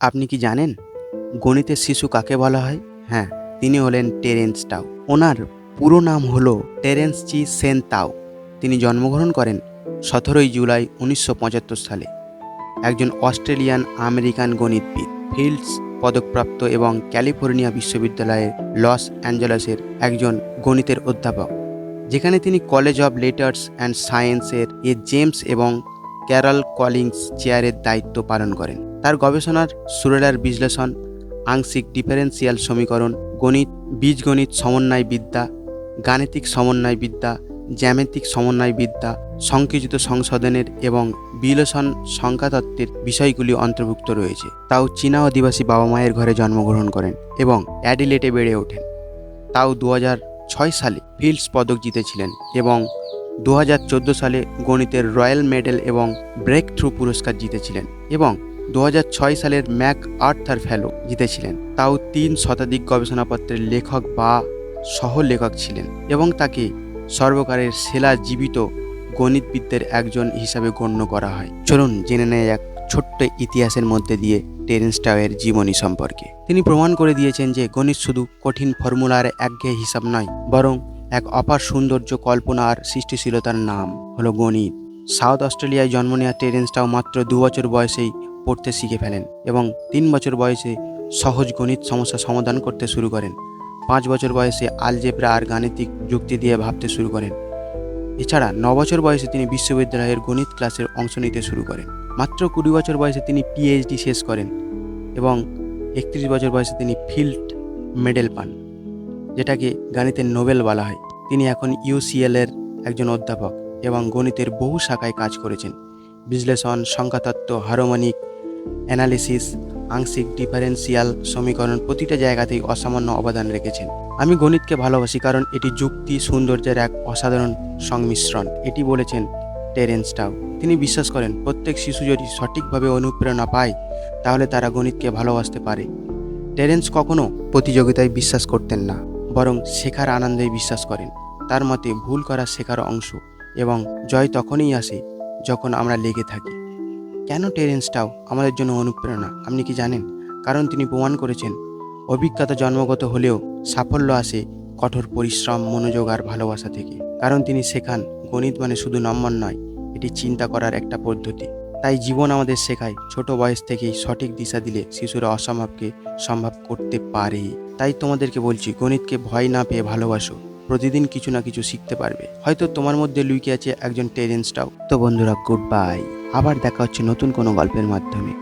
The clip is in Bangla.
আপনি কি জানেন? গণিতের শিশু কাকে বলা হয়? হ্যাঁ তিনি হলেন টেরেন্স টাও। ওনার পুরো নাম হলো টেরেন্স চি সেন তাও। তিনি জন্মগ্রহণ করেন সতেরোই জুলাই উনিশশো পঁচাত্তর সালে। একজন অস্ট্রেলিয়ান আমেরিকান গণিতবিদ, ফিল্ডস পদকপ্রাপ্ত এবং ক্যালিফোর্নিয়া বিশ্ববিদ্যালয়ের লস অ্যাঞ্জেলেসের একজন গণিতের অধ্যাপক। যেখানে তিনি কলেজ অব লেটার্স অ্যান্ড সায়েন্সের এ জেমস এবং ক্যারল কলিংস চেয়ারের দায়িত্ব পালন করেন। তার গবেষণার সুরেলার বিশ্লেষণ, আংশিক ডিফারেন্সিয়াল সমীকরণ, গণিত, বীজগণিত সমন্বয় বিদ্যা গাণিতিক সমন্বয়বিদ্যা, জ্যামিতিক সমন্বয়বিদ্যা, সংকুচিত সংশোধনের এবং বিলেষণ সংখ্যাতত্ত্বের বিষয়গুলি অন্তর্ভুক্ত রয়েছে। তাও চীনা অধিবাসী বাবা মায়ের ঘরে জন্মগ্রহণ করেন এবং অ্যাডিলেটে বেড়ে ওঠেন। তাও দু ছয় সালে ফিল্ডস পদক জিতেছিলেন এবং দু হাজার চোদ্দ সালে গণিতের রয়্যাল মেডেল এবং ব্রেক থ্রু পুরস্কার জিতেছিলেন এবং দু সালের ম্যাক আর্থার ফেলো জিতেছিলেন। তাও তিন শতাধিক গবেষণাপত্রের লেখক বা সহ লেখক ছিলেন এবং তাকে সর্বকারের সেলা জীবিত গণিতবিদদের একজন হিসাবে গণ্য করা হয়। চলুন জেনে নেয় এক ছোট্ট ইতিহাসের মধ্যে দিয়ে টেরেন্স টাওয়ের জীবনী সম্পর্কে। তিনি প্রমাণ করে দিয়েছেন যে গণিত শুধু কঠিন ফর্মুলার একঘেয়ে হিসাব নয়, বরং এক অপার সৌন্দর্য কল্পনা আর সৃষ্টিশীলতার নাম হলো গণিত। সাউথ অস্ট্রেলিয়ায় জন্ম নেওয়া টেরেন্স টাও মাত্র দু বছর বয়সেই পড়তে শিখে ফেলেন এবং তিন বছর বয়সে সহজ গণিত সমস্যা সমাধান করতে শুরু করেন। পাঁচ বছর বয়সে আলজেব্রা আর গাণিতিক যুক্তি দিয়ে ভাবতে শুরু করেন। এছাড়া ন বছর বয়সে তিনি বিশ্ববিদ্যালয়ের গণিত ক্লাসের অংশ নিতে শুরু করেন। মাত্র কুড়ি বছর বয়সে তিনি পিএইচডি শেষ করেন এবং একত্রিশ বছর বয়সে তিনি ফিল্ড মেডেল পান, যেটাকে গণিতের নোবেল বলা হয়। তিনি এখন ইউসিএল এর একজন অধ্যাপক এবং গণিতের বহু শাখায় কাজ করেছেন। বিশ্লেষণ, সংখ্যাতত্ত্ব, হারমোনিক, অ্যানালিসিস, আংশিক ডিফারেন্সিয়াল সমীকরণ প্রতিটা জায়গাতেই অসামান্য অবদান রেখেছেন। আমি গণিতকে ভালোবাসি কারণ এটি যুক্তি, সৌন্দর্যের এক অসাধারণ সংমিশ্রণ। এটি বলেছেন টেরেন্স টাও। তিনি বিশ্বাস করেন, প্রত্যেক শিশু যদি সঠিকভাবে অনুপ্রেরণা পায়, তাহলে তারা গণিতকে ভালোবাসতে পারে। টেরেন্স কখনো প্রতিযোগিতায় বিশ্বাস করতেন না, বরং শেখার আনন্দেই বিশ্বাস করেন। তার মতে, ভুল করা শেখার অংশ এবং জয় তখনই আসে যখন আমরা লেগে থাকি। কেন টেরেন্সটাও আমাদের জন্য অনুপ্রেরণা, আপনি কি জানেন? কারণ তিনি প্রমাণ করেছেন, অভিজ্ঞতা জন্মগত হলেও সাফল্য আসে কঠোর পরিশ্রম, মনোযোগ আর ভালোবাসা থেকে। কারণ তিনি শেখান, গণিত মানে শুধু নম্বর নয়, এটি চিন্তা করার একটা পদ্ধতি। তাই জীবন আমাদের শেখায়, ছোট বয়স থেকেই সঠিক দিশা দিলে শিশুরা অসম্ভবকে সম্ভব করতে পারে। তাই তোমাদেরকে বলছি, গণিতকে ভয় না পেয়ে ভালোবাসো। প্রতিদিন কিছু না কিছু শিখতে পারবে। হয়তো তোমার মধ্যে লুকিয়ে আছে একজন টেরেন্সটাও। তো বন্ধুরা গুড বাই আবার দেখা হচ্ছে নতুন কোনো গল্পের মাধ্যমে।